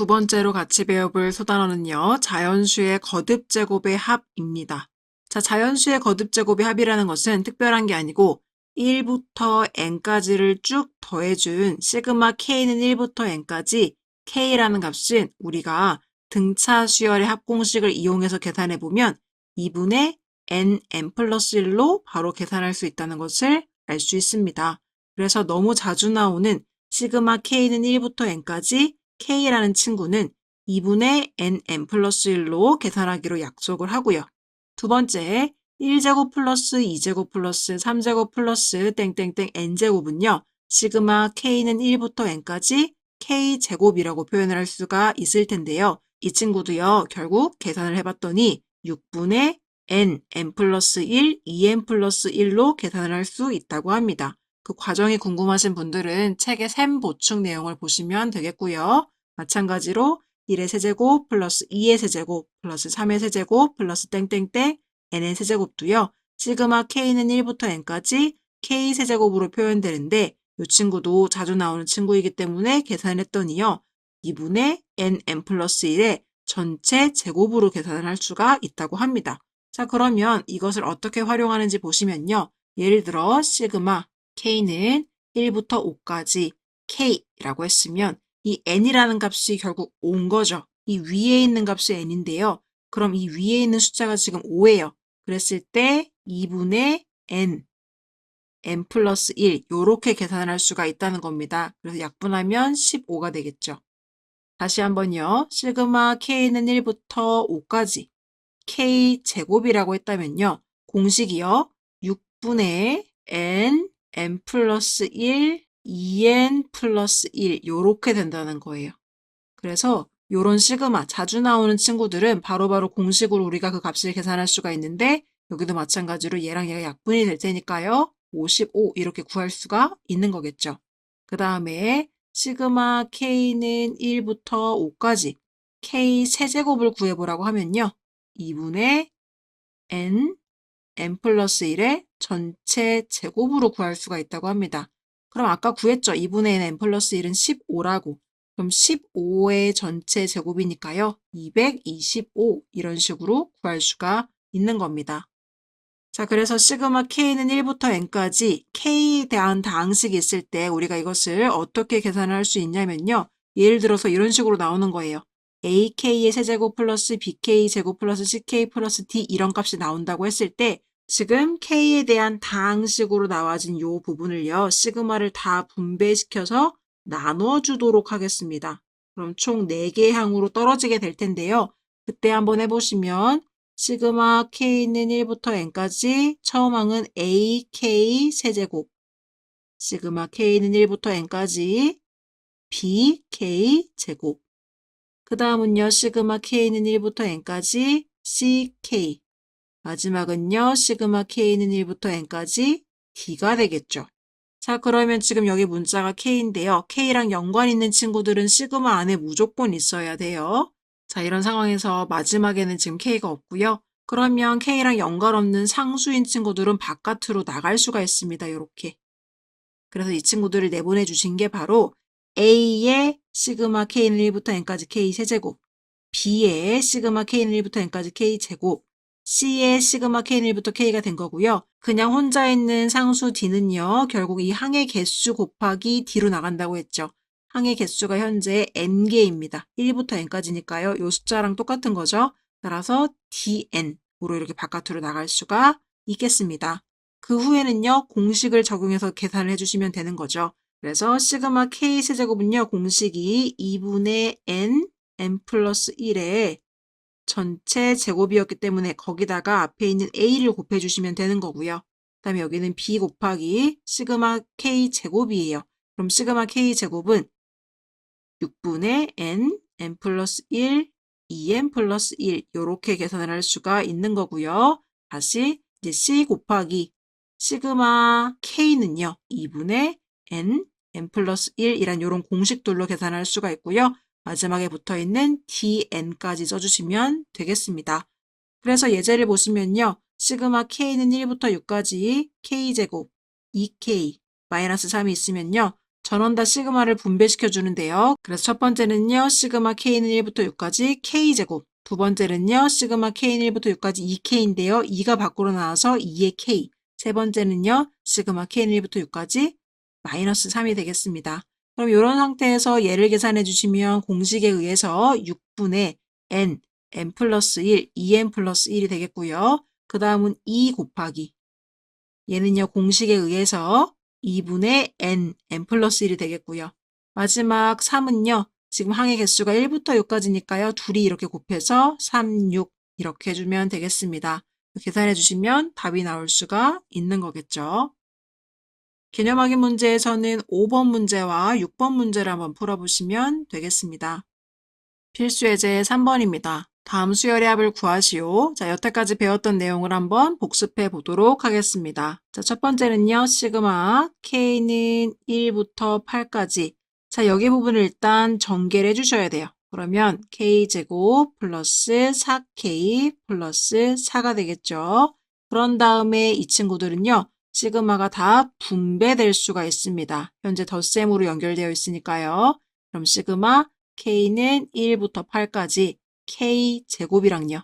두 번째로 같이 배워볼 소단어는요, 자연수의 거듭 제곱의 합입니다. 자, 자연수의 거듭 제곱의 합이라는 것은 특별한 게 아니고 1부터 n까지를 쭉 더해준 시그마 k는 1부터 n까지 k라는 값은 우리가 등차 수열의 합공식을 이용해서 계산해 보면 2분의 n, n 플러스 1로 바로 계산할 수 있다는 것을 알 수 있습니다. 그래서 너무 자주 나오는 시그마 k는 1부터 n까지 k라는 친구는 2분의 n, n 플러스 1로 계산하기로 약속을 하고요. 두 번째, 1제곱 플러스 2제곱 플러스 3제곱 플러스 땡땡땡 n제곱은요. 시그마 k는 1부터 n까지 k제곱이라고 표현을 할 수가 있을 텐데요. 이 친구도요. 결국 계산을 해봤더니 6분의 n, n 플러스 1, 2n 플러스 1로 계산을 할 수 있다고 합니다. 그 과정이 궁금하신 분들은 책의 셈 보충 내용을 보시면 되겠고요. 마찬가지로 1의 세제곱 플러스 2의 세제곱 플러스 3의 세제곱 플러스 땡땡땡 n의 세제곱도요. 시그마 k는 1부터 n까지 k 세제곱으로 표현되는데 이 친구도 자주 나오는 친구이기 때문에 계산했더니요. 2분의 n, n 플러스 1의 전체 제곱으로 계산을 할 수가 있다고 합니다. 자, 그러면 이것을 어떻게 활용하는지 보시면요. 예를 들어 시그마 k는 1부터 5까지 k라고 했으면 이 n이라는 값이 결국 5인 거죠. 이 위에 있는 값이 n인데요. 그럼 이 위에 있는 숫자가 지금 5예요. 그랬을 때 2분의 n, n 플러스 1 요렇게 계산할 수가 있다는 겁니다. 그래서 약분하면 15가 되겠죠. 다시 한번요. 시그마 k는 1부터 5까지 k 제곱이라고 했다면요. 공식이요. 6분의 n, n 플러스 1, 2n 플러스 1 요렇게 된다는 거예요. 그래서 요런 시그마 자주 나오는 친구들은 바로 바로 공식으로 우리가 그 값을 계산할 수가 있는데 여기도 마찬가지로 얘랑 얘가 약분이 될 테니까요. 55 이렇게 구할 수가 있는 거겠죠. 그 다음에 시그마 k는 1부터 5까지 k 세제곱을 구해보라고 하면요. 2분의 n, n 플러스 1의 전체 제곱으로 구할 수가 있다고 합니다. 그럼 아까 구했죠. 2분의 n, 플러스 1은 15라고. 그럼 15의 전체 제곱이니까요. 225 이런 식으로 구할 수가 있는 겁니다. 자, 그래서 시그마 k는 1부터 n까지 k에 대한 다항식이 있을 때 우리가 이것을 어떻게 계산을 할 수 있냐면요. 예를 들어서 이런 식으로 나오는 거예요. ak의 세제곱 플러스 bk 제곱 플러스 ck 플러스 d 이런 값이 나온다고 했을 때 지금 k에 대한 다항식으로 나와진 이 부분을요. 시그마를 다 분배시켜서 나눠주도록 하겠습니다. 그럼 총 4개의 항으로 떨어지게 될 텐데요. 그때 한번 해보시면 시그마 k는 1부터 n까지 처음 항은 ak 세제곱 시그마 k는 1부터 n까지 bk 제곱 그 다음은요 시그마 k는 1부터 n까지 ck 마지막은요 시그마 k는 1부터 n까지 d가 되겠죠. 자 그러면 지금 여기 문자가 k인데요. k랑 연관 있는 친구들은 시그마 안에 무조건 있어야 돼요. 자 이런 상황에서 마지막에는 지금 k가 없고요. 그러면 k랑 연관 없는 상수인 친구들은 바깥으로 나갈 수가 있습니다. 이렇게. 그래서 이 친구들을 내보내 주신 게 바로 A의 시그마 K는 1부터 N까지 K 세제곱, B의 시그마 K는 1부터 N까지 K 제곱, C의 시그마 K는 1부터 K가 된 거고요. 그냥 혼자 있는 상수 D는요. 결국 이 항의 개수 곱하기 D로 나간다고 했죠. 항의 개수가 현재 N개입니다. 1부터 N까지니까요. 이 숫자랑 똑같은 거죠. 따라서 DN으로 이렇게 바깥으로 나갈 수가 있겠습니다. 그 후에는요. 공식을 적용해서 계산을 해주시면 되는 거죠. 그래서 시그마 K 세제곱은요. 공식이 2분의 N, N 플러스 1의 전체 제곱이었기 때문에 거기다가 앞에 있는 A를 곱해주시면 되는 거고요. 그 다음에 여기는 B 곱하기 시그마 K 제곱이에요. 그럼 시그마 K 제곱은 6분의 N, N 플러스 1, 2N 플러스 1 이렇게 계산을 할 수가 있는 거고요. 다시 이제 C 곱하기 시그마 K는요. 2분의 N, N 플러스 1이란 이런 공식들로 계산할 수가 있고요. 마지막에 붙어 있는 dn까지 써주시면 되겠습니다. 그래서 예제를 보시면요. 시그마 k는 1부터 6까지 k제곱 2k 마이너스 3이 있으면요. 전원 다 시그마를 분배시켜 주는데요. 그래서 첫 번째는요. 시그마 k는 1부터 6까지 k제곱. 두 번째는요. 시그마 k는 1부터 6까지 2k인데요. 2가 밖으로 나와서 2의 k. 세 번째는요. 시그마 k는 1부터 6까지 마이너스 3이 되겠습니다. 그럼 이런 상태에서 얘를 계산해 주시면 공식에 의해서 6분의 n, n 플러스 1, 2n 플러스 1이 되겠고요. 그 다음은 2 곱하기 얘는요 공식에 의해서 2분의 n, n 플러스 1이 되겠고요. 마지막 3은요 지금 항의 개수가 1부터 6까지니까요 둘이 이렇게 곱해서 3, 6 이렇게 해주면 되겠습니다. 계산해 주시면 답이 나올 수가 있는 거겠죠. 개념 확인 문제에서는 5번 문제와 6번 문제를 한번 풀어보시면 되겠습니다. 필수 예제 3번입니다. 다음 수열의 합을 구하시오. 자, 여태까지 배웠던 내용을 한번 복습해 보도록 하겠습니다. 자, 첫 번째는요, 시그마 k는 1부터 8까지. 자, 여기 부분을 일단 전개를 해 주셔야 돼요. 그러면 k제곱 플러스 4k 플러스 4가 되겠죠. 그런 다음에 이 친구들은요, 시그마가 다 분배될 수가 있습니다. 현재 덧셈으로 연결되어 있으니까요. 그럼 시그마 k는 1부터 8까지 k 제곱이랑요.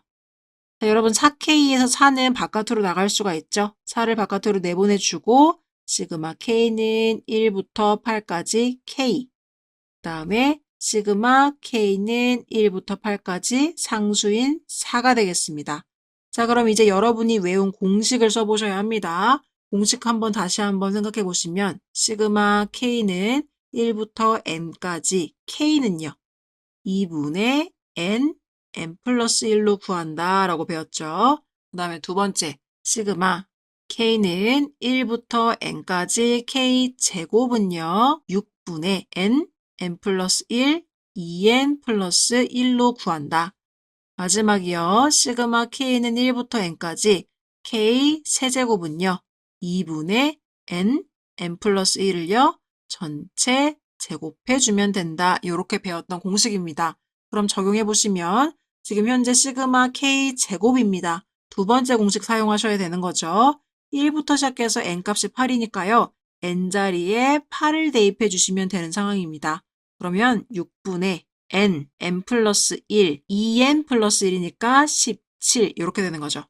자, 여러분 4k에서 4는 바깥으로 나갈 수가 있죠. 4를 바깥으로 내보내주고 시그마 k는 1부터 8까지 k 그 다음에 시그마 k는 1부터 8까지 상수인 4가 되겠습니다. 자 그럼 이제 여러분이 외운 공식을 써보셔야 합니다. 공식 한번 다시 한번 생각해 보시면 시그마 k는 1부터 n까지 k는요. 2분의 n, n 플러스 1로 구한다 라고 배웠죠. 그 다음에 두 번째 시그마 k는 1부터 n까지 k 제곱은요. 6분의 n, n 플러스 1, 2n 플러스 1로 구한다. 마지막이요. 시그마 k는 1부터 n까지 k 세제곱은요. 2분의 n, n 플러스 1을요. 전체 제곱해주면 된다. 이렇게 배웠던 공식입니다. 그럼 적용해 보시면 지금 현재 시그마 k 제곱입니다. 두 번째 공식 사용하셔야 되는 거죠. 1부터 시작해서 n 값이 8이니까요. n 자리에 8을 대입해 주시면 되는 상황입니다. 그러면 6분의 n, n 플러스 1, 2n 플러스 1이니까 17 이렇게 되는 거죠.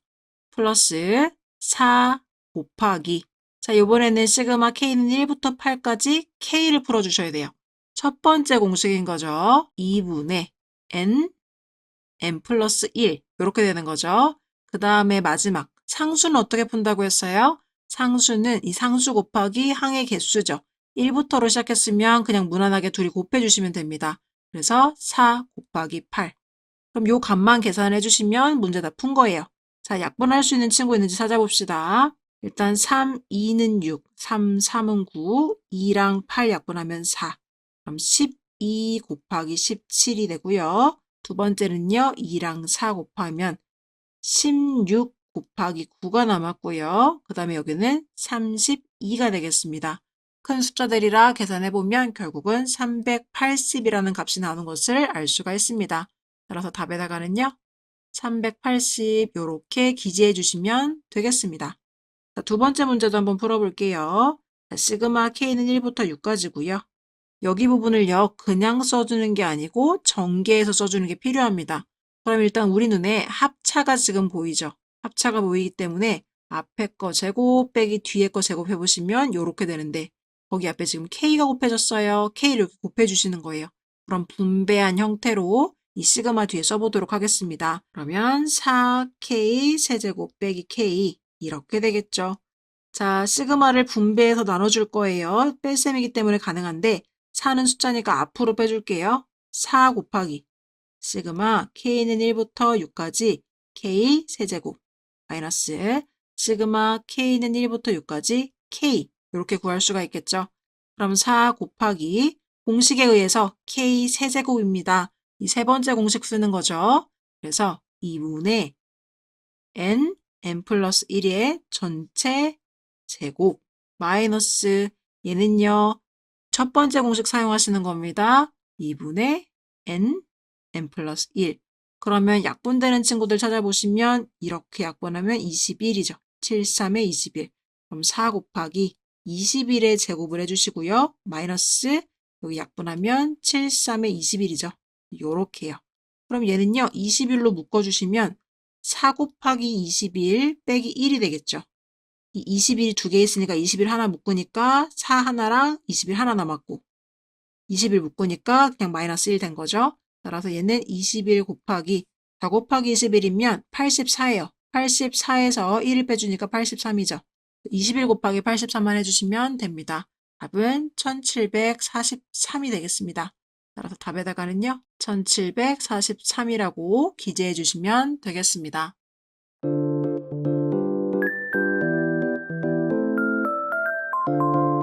플러스 4 곱하기 자 이번에는 시그마 k는 1부터 8까지 k를 풀어주셔야 돼요. 첫 번째 공식인 거죠. 2분의 n, n 플러스 1 이렇게 되는 거죠. 그 다음에 마지막 상수는 어떻게 푼다고 했어요? 상수는 이 상수 곱하기 항의 개수죠. 1부터로 시작했으면 그냥 무난하게 둘이 곱해주시면 됩니다. 그래서 4 곱하기 8. 그럼 요 값만 계산해 주시면 문제 다 푼 거예요. 자, 약분할 수 있는 친구 있는지 찾아봅시다. 일단 3, 2는 6, 3, 3은 9, 2랑 8 약분하면 4. 그럼 12 곱하기 17이 되고요. 두 번째는요, 2랑 4 곱하면 16 곱하기 9가 남았고요. 그 다음에 여기는 32가 되겠습니다. 큰 숫자들이라 계산해보면 결국은 380이라는 값이 나오는 것을 알 수가 있습니다. 따라서 답에다가는요. 380 이렇게 기재해 주시면 되겠습니다. 자, 두 번째 문제도 한번 풀어볼게요. 자, 시그마 K는 1부터 6까지고요. 여기 부분을요. 그냥 써주는 게 아니고 전개해서 써주는 게 필요합니다. 그럼 일단 우리 눈에 합차가 지금 보이죠? 합차가 보이기 때문에 앞에 거 제곱 빼기 뒤에 거 제곱해 보시면 이렇게 되는데 거기 앞에 지금 K가 곱해졌어요. K를 이렇게 곱해주시는 거예요. 그럼 분배한 형태로 이 시그마 뒤에 써보도록 하겠습니다. 그러면 4K 세제곱 빼기 K 이렇게 되겠죠. 자, 시그마를 분배해서 나눠줄 거예요. 뺄셈이기 때문에 가능한데 4는 숫자니까 앞으로 빼줄게요. 4 곱하기 시그마 K는 1부터 6까지 K 세제곱 마이너스 시그마 K는 1부터 6까지 K 이렇게 구할 수가 있겠죠. 그럼 4 곱하기 공식에 의해서 K 세제곱입니다. 이 세 번째 공식 쓰는 거죠. 그래서 2분의 N, N 플러스 1의 전체 제곱 마이너스 얘는요. 첫 번째 공식 사용하시는 겁니다. 2분의 N, N 플러스 1. 그러면 약분되는 친구들 찾아보시면 이렇게 약분하면 21이죠. 7, 3에 21. 그럼 4 곱하기 21의 제곱을 해주시고요. 마이너스 여기 약분하면 7, 3의 21이죠. 요렇게요. 그럼 얘는요. 21로 묶어주시면 4 곱하기 21 빼기 1이 되겠죠. 이 21이 두 개 있으니까 21 하나 묶으니까 4 하나랑 21 하나 남았고 20일 묶으니까 그냥 마이너스 1 된 거죠. 따라서 얘는 21 곱하기 4 곱하기 21이면 84예요. 84에서 1을 빼주니까 83이죠. 21 곱하기 83만 해주시면 됩니다. 답은 1743이 되겠습니다. 따라서 답에다가는요, 1743이라고 기재해 주시면 되겠습니다.